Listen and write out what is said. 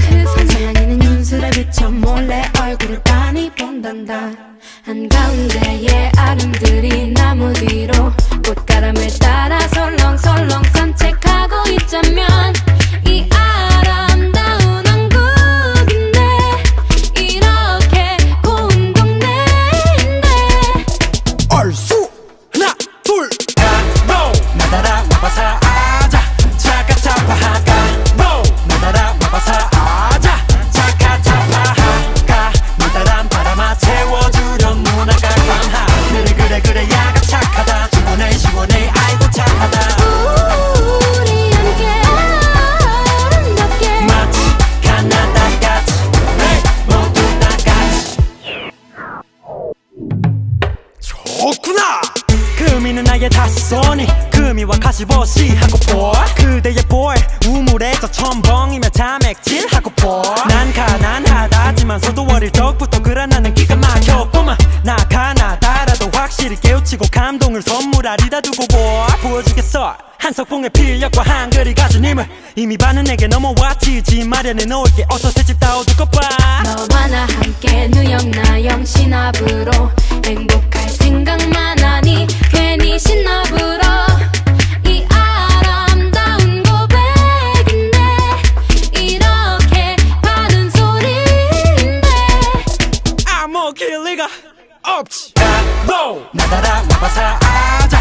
사랑에는 윤수를 비춰 몰래 얼굴을 빤히 본단다. 한가운데의 아름들이 나무 뒤로 꽃가람을 따라 설 좋구나. 금이는 나의 다섯손이 금이와 가시버시 하고 보 그대의 볼 우물에서 첨벙이며 자맥질 하고 보난 가난하다지만서도 어릴 적부터 그라 나는 기가 막혔구만. 나 가나다라도 확실히 깨우치고 감동을 선물하리다 두고 보 보여주겠어. 한석봉의 필력과 한글이 가진 힘을 이미 반은 내게 넘어왔지 집 마련해 놓을게 어서 새집 다 어두고 봐. 너와 나 함께 누영 나 영 신압으로 아무 길리가 없지. 로 나다라 아자